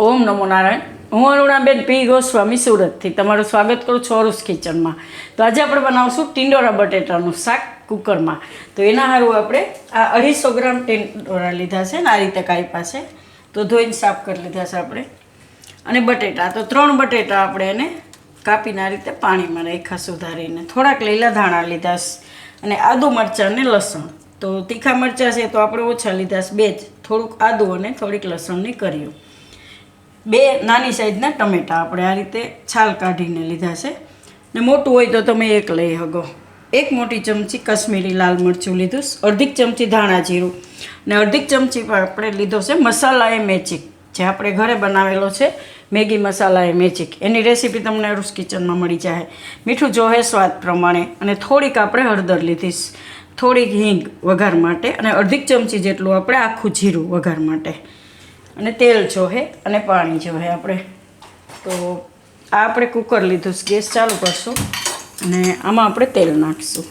ઓમ નમો નારાયણ. હું અરુણાબેન પી ગોસ્વામી સુરતથી તમારું સ્વાગત કરું છું અરુસ કિચનમાં. તો આજે આપણે બનાવશું ટિંડોરા બટેટાનું શાક કુકરમાં. તો એના સારું આપણે આ અઢીસો ગ્રામ ટિંડોરા લીધા છે ને આ રીતે કાપ્યા છે. તો ધોઈને સાફ કરી લીધા છે આપણે. અને બટેટા. તો ત્રણ બટેટા આપણે એને કાપીને આ રીતે પાણીમાં રાખ્યા સુધારીને. થોડાક લીલા ધાણા લીધા અને આદુ મરચાં અને લસણ. તો તીખા મરચાં છે તો આપણે ઓછા લીધા બે જ. થોડુંક આદુ અને થોડીક લસણની કર્યું. બે નાની સાઈઝના ટમેટા આપણે આ રીતે છાલ કાઢીને લીધા છે. ને મોટું હોય તો તમે એક લઈ શકો. એક મોટી ચમચી કશ્મીરી લાલ મરચું લીધું અડધી ચમચી ધાણા જીરું. ને અડધી ચમચી પણ આપણે લીધો છે મસાલા એ મેચિક જે આપણે ઘરે બનાવેલો છે, મેગી મસાલા એ મેચિક એની રેસીપી તમને રૂસ કિચનમાં મળી જાય. મીઠું જોહે સ્વાદ પ્રમાણે. અને થોડીક આપણે હળદર લીધીશ થોડીક હિંગ વઘાર માટે. અને અડધીક ચમચી જેટલું આપણે આખું જીરું વઘાર માટે. અને તેલ જોહે અને પાણી જોહે આપણે. તો આ આપણે કુકર લીધું છે. ગેસ ચાલુ કરશું અને આમાં આપણે તેલ નાખીશું.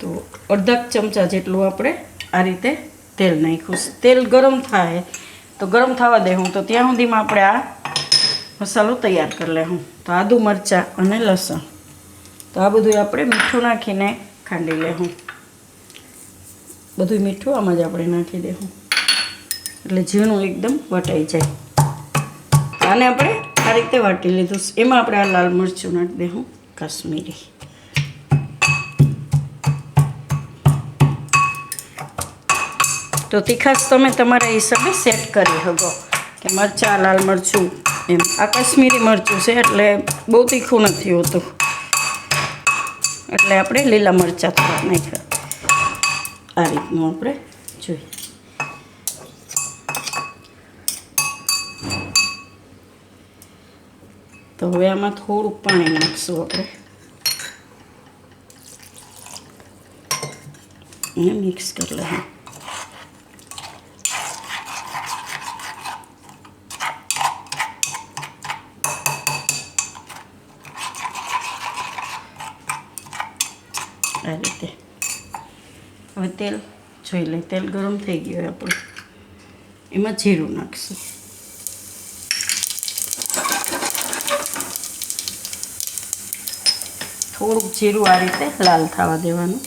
તો અડધા ચમચા જેટલું આપણે આ રીતે તેલ નાખ્યું છે. તેલ ગરમ થાય તો ગરમ થવા દે હું. તો ત્યાં સુધીમાં આપણે આ મસાલો તૈયાર કરી લેવું તો આદુ મરચાં અને લસણ. તો આ બધું આપણે મીઠું નાખીને ખાંડી લેવું બધું મીઠું આમાં જ આપણે નાખી દેવું. એટલે ઝીણું એકદમ વટાઈ જાય. આને આપણે આ રીતે વાટી લીધું. એમાં આપણે આ લાલ મરચું નાખી દેવું, કાશ્મીરી. તો તીખાશ તમે તમારા હિસાબે સેટ કરી શકો. કે મરચાં, લાલ મરચું, એમ. આ કાશ્મીરી મરચું છે, એટલે બહુ તીખું નથી હોતું. એટલે આપણે લીલા મરચાં થોડા નાખ્યા. આ રીતનું આપણે જોઈએ. તો હવે આમાં થોડુંક પાણી નાખશું આપણે. અને મિક્સ કરી લઈએ આ રીતે હવે તેલ, જોઈ લઈ તેલ ગરમ થઈ ગયું હોય આપણું. એમાં જીરું નાખશું. થોડુંક જીરું આ રીતે લાલ થવા દેવાનું.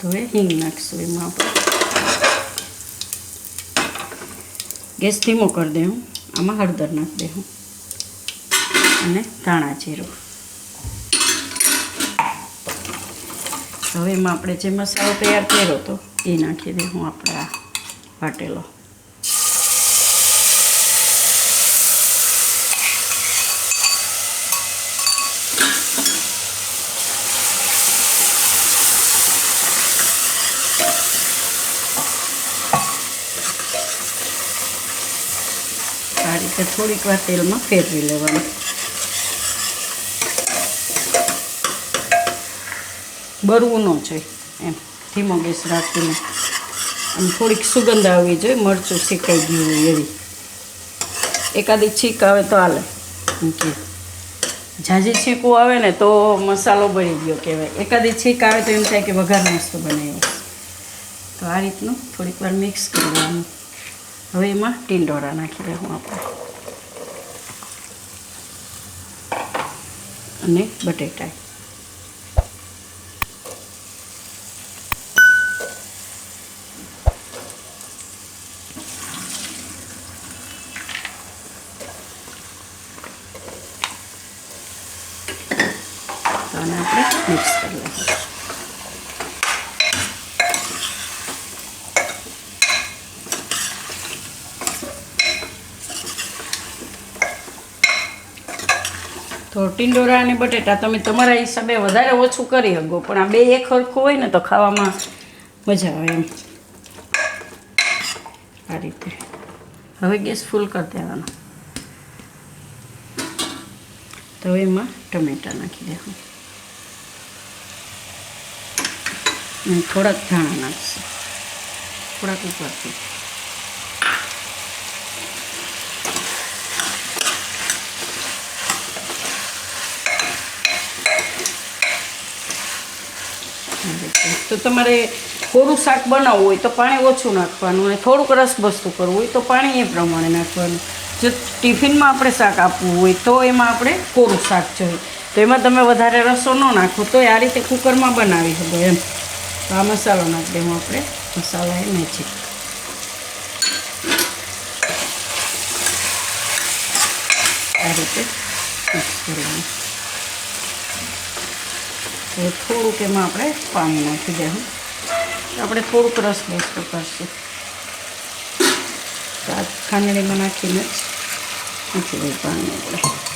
તો હવે હિંગ નાખશું એમાં આપણે. ગેસ ધીમો કરી દેવું આમાં હળદર નાખી દેવું અને ધાણા જીરું. હવે એમાં આપણે જે મસાલો તૈયાર કર્યો હતો એ નાખી હું આપણે આ વાટેલો. આ રીતે થોડીક વાર તેલમાં ફેરવી લેવાનું. બરવું ન જોઈએ એમ, ધીમો ગેસ રાખીને. આમ થોડીક સુગંધ આવવી જોઈએ, મરચું શેકાઈ ગયું હોય એવી. એકાદી છીક આવે તો હાલે. કે. ઝાઝી છીકું આવે ને તો મસાલો બળી ગયો કહેવાય. એકાદી છીક આવે તો એમ થાય કે વઘાર મસ્ત બનાવ્યો. તો આ રીતનું થોડીક વાર મિક્સ કરી દેવાનું હવે એમાં ટીંડોરા નાખી દઉં આપણે. અને બટેટા. તો આપણે મિક્સ કરી લઈએ તો ટિંડોરા અને બટેટા તમે તમારા હિસાબે વધારે ઓછું કરી શકો પણ આ બે એક સરખું હોય ને તો ખાવામાં મજા આવે એમ આ રીતે હવે ગેસ ફૂલ કરી દેવાનો તો એમાં ટમેટા નાખી દેવું અને થોડાક ધાણા નાખશું. થોડાક ઉપરથી. તો તમારે કોરું શાક બનાવવું હોય તો પાણી ઓછું નાખવાનું અને થોડુંક રસબસતું કરવું હોય તો પાણી એ પ્રમાણે નાખવાનું. જો ટિફિનમાં આપણે શાક આપવું હોય તો એમાં આપણે કોરું શાક જોઈએ. તો એમાં તમે વધારે રસો ન નાખો તો આ રીતે કુકરમાં બનાવી શકો એમ. તો આ મસાલો નાખી દેવો આપણે. મસાલા એ મેચી. આ રીતે મિક્સ કરવાનું. હવે થોડુંક એમાં આપણે પાણી નાખી દેવું. આપણે થોડુંક રસ બેસ્ટ કરશું. ખાંડણીમાં નાખીને નાખી દઈએ પાણી આપણે.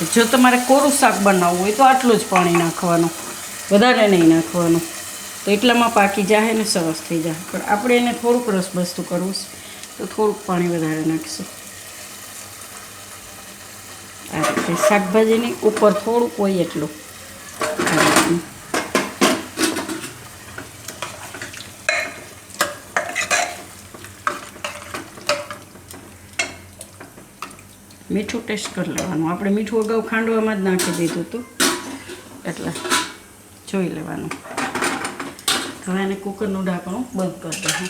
જો તમારે કોરું શાક બનાવવું હોય તો આટલું જ પાણી નાખવાનું. વધારે નહીં નાખવાનું. તો એટલામાં પાકી જાય ને સરસ થઈ જાય પણ આપણે એને થોડુંક રસબસતું કરવું છે, તો થોડુંક પાણી વધારે નાખીશું. આ રીતે શાકભાજીની ઉપર થોડુંક હોય એટલું આ રીતનું. મીઠું ટેસ્ટ કરી લેવાનું. આપણે મીઠું અગાઉ ખાંડવામાં જ નાખી દીધું હતું. એટલે જોઈ લેવાનું. હવે એને કુકરનું ઢાંકણું બંધ કરી દઉં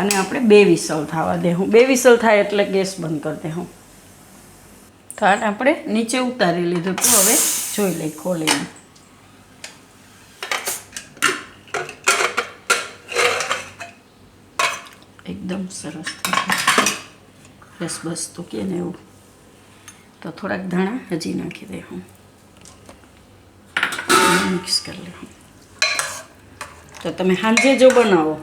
અને આપણે બે વિસલ થવા દેવું બે વિસલ થાય એટલે ગેસ બંધ કરી દેવું તો આને આપણે નીચે ઉતારી લીધું તો હવે જોઈ લઈ ખોલીને એકદમ સરસ ગયું. બસ બસ તો કે ને એવું. તો થોડાક ધાણા હજી નાખી દે હું. મિક્સ કરી લે તો તમે સાંજે જો બનાવો,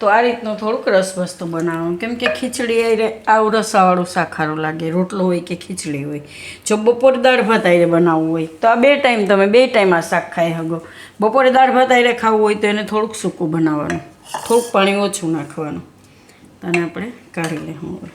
તો આ રીતનું થોડુંક રસબસતું બનાવવાનું. કેમ કે ખીચડી આવું રસાવાળું શાખારું લાગે, રોટલો હોય કે ખીચડી હોય. જો બપોરે દાળ ભાત આઈને બનાવવું હોય, તો આ બે ટાઈમ તમે બે ટાઈમ આ શાક ખાઈ શકો. બપોરે દાળ ભાત આઈને ખાવું હોય તો એને થોડુંક સૂકું બનાવવાનું. થોડુંક પાણી ઓછું નાખવાનું. અને આપણે કાઢી લેવું હવે.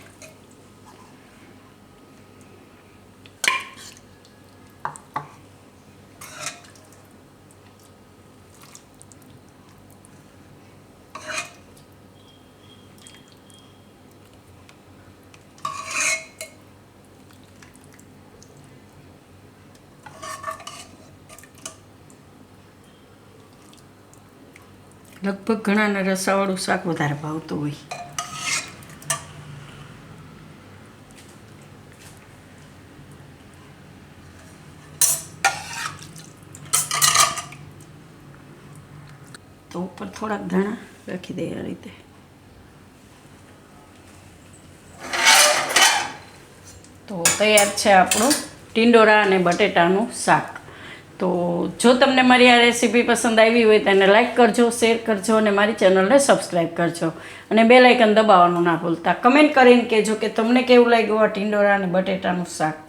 લગભગ ઘણાને રસાવાળું શાક વધારે ભાવતું હોય. તો ઉપર થોડાક ધાણા રાખી દઈએ આ રીતે. તો તૈયાર છે આપણું ટિંડોરા અને બટેટાનું શાક. તો જો તમને મારી આ રેસીપી પસંદ આવી હોય તો એને લાઇક કરજો, શેર કરજો અને મારી ચેનલને સબસ્ક્રાઈબ કરજો. અને બે લાઇકન દબાવવાનું ના ભૂલતા. કમેન્ટ કરીને કહેજો કે તમને કેવું લાગ્યું આ ટિંડોરા અને બટેટાનું શાક.